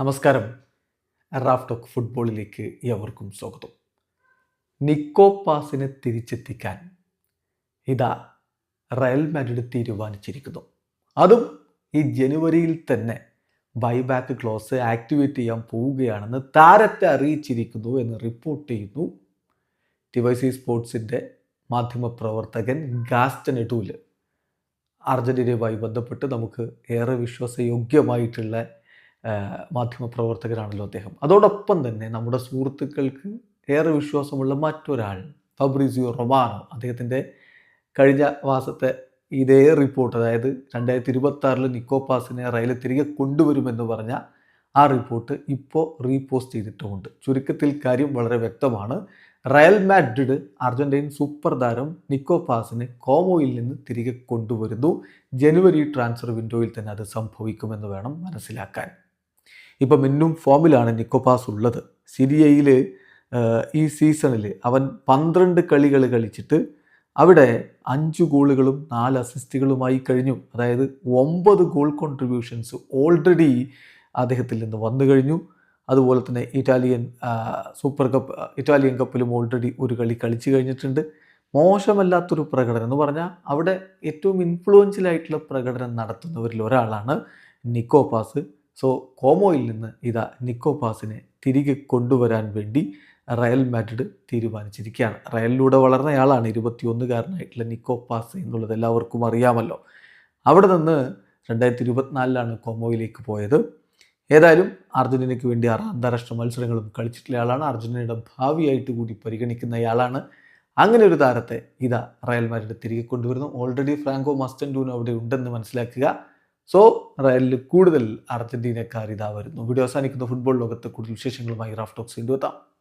നമസ്കാരം. Raf talk ഫുട്ബോളിലേക്ക് എവർക്കും സ്വാഗതം. നിക്കോ പാസിനെ തിരിച്ചെത്തിക്കാൻ ഇതാ റയൽ മാഡ്രിഡ് തീരുമാനിച്ചിരിക്കുന്നു. അതും ഈ ജനുവരിയിൽ തന്നെ ബൈബാക്ക് ക്ലോസ് ആക്ടിവേറ്റ് ചെയ്യാൻ പോവുകയാണെന്ന് താരത്തെ അറിയിച്ചിരിക്കുന്നു എന്ന് റിപ്പോർട്ട് ചെയ്യുന്നു ടിവൈസി സ്പോർട്സിന്റെ മാധ്യമപ്രവർത്തകൻ ഗാസ്റ്റൻ എഡൂൽ അർജന്റീനയുമായി ബന്ധപ്പെട്ട് നമുക്ക് ഏറെ വിശ്വാസയോഗ്യമായിട്ടുള്ള മാധ്യമപ്രവർത്തകരാണല്ലോ അദ്ദേഹം. അതോടൊപ്പം തന്നെ നമ്മുടെ സുഹൃത്തുക്കൾക്ക് ഏറെ വിശ്വാസമുള്ള മറ്റൊരാൾ ഫബ്രിസിയോ റൊമാനോ. അദ്ദേഹത്തിന്റെ കഴിഞ്ഞ മാസത്തെ ഇതേ റിപ്പോർട്ട് അതായത് രണ്ടായിരത്തി ഇരുപത്തി ആറിൽ നിക്കോപാസിനെ റയൽ തിരികെ കൊണ്ടുവരുമെന്ന് പറഞ്ഞ ആ റിപ്പോർട്ട് ഇപ്പോൾ റീപോസ്റ്റ് ചെയ്തിട്ടുമുണ്ട്. ചുരുക്കത്തിൽ കാര്യം വളരെ വ്യക്തമാണ്. റയൽ മാഡ്രിഡ് അർജന്റീൻ സൂപ്പർ താരം നിക്കോപാസിനെ കോമോയിൽ നിന്ന് തിരികെ കൊണ്ടുവരുന്നു. ജനുവരി ട്രാൻസ്ഫർ വിൻഡോയിൽ തന്നെ അത് സംഭവിക്കുമെന്ന് വേണം മനസ്സിലാക്കാൻ. ഇപ്പം ഇന്നും ഫോമിലാണ് നിക്കോപാസ് ഉള്ളത്. സിരിയയിൽ ഈ സീസണിൽ അവൻ പന്ത്രണ്ട് കളികൾ കളിച്ചിട്ട് അവിടെ അഞ്ച് ഗോളുകളും നാല് അസിസ്റ്റുകളുമായി കഴിഞ്ഞു. അതായത് ഒമ്പത് ഗോൾ കോൺട്രിബ്യൂഷൻസ് ഓൾറെഡി അദ്ദേഹത്തിൽ നിന്ന് വന്നു കഴിഞ്ഞു. അതുപോലെ തന്നെ ഇറ്റാലിയൻ സൂപ്പർ കപ്പ് ഇറ്റാലിയൻ കപ്പിലും ഓൾറെഡി ഒരു കളി കളിച്ചു കഴിഞ്ഞിട്ടുണ്ട്. മോശമല്ലാത്തൊരു പ്രകടനം എന്ന് പറഞ്ഞാൽ അവിടെ ഏറ്റവും ഇൻഫ്ലുവൻഷ്യൽ ആയിട്ടുള്ള പ്രകടനം നടത്തുന്നവരിൽ ഒരാളാണ് നിക്കോപാസ്. സോ കോമോയിൽ നിന്ന് ഇതാ നിക്കോപാസിനെ തിരികെ കൊണ്ടുവരാൻ വേണ്ടി റയൽ മാഡ്രിഡ് തീരുമാനിച്ചിരിക്കുകയാണ്. റയലിലൂടെ വളർന്നയാളാണ് ഇരുപത്തിയൊന്നുകാരനായിട്ടുള്ള നിക്കോപാസ് എന്നുള്ളത് എല്ലാവർക്കും അറിയാമല്ലോ. അവിടെ നിന്ന് രണ്ടായിരത്തി ഇരുപത്തിനാലിലാണ് കോമോയിലേക്ക് പോയത്. ഏതായാലും അർജന്റീനയ്ക്ക് വേണ്ടി അന്താരാഷ്ട്ര മത്സരങ്ങളും കളിച്ചിട്ടുള്ള ആളാണ്. അർജന്റീനയുടെ ഭാവിയായിട്ട് കൂടി പരിഗണിക്കുന്ന ആളാണ് അങ്ങനെ ഒരു താരത്തെ ഇതാ റയൽ മാഡ്രിഡ് തിരികെ കൊണ്ടുവരുന്നു. ഓൾറെഡി ഫ്രാങ്കോ മസ്റ്റൻഡൂൻ അവിടെ ഉണ്ടെന്ന് മനസ്സിലാക്കുക. സോ റയലിൽ കൂടുതൽ അർജന്റീനക്കാർ ഇതാ വരുന്നു. വീഡിയോ അവസാനിക്കുന്ന. ഫുട്ബോൾ ലോകത്തെ കൂടുതൽ വിശേഷങ്ങളുമായി റാഫ് ടോക്സ് എത്താം.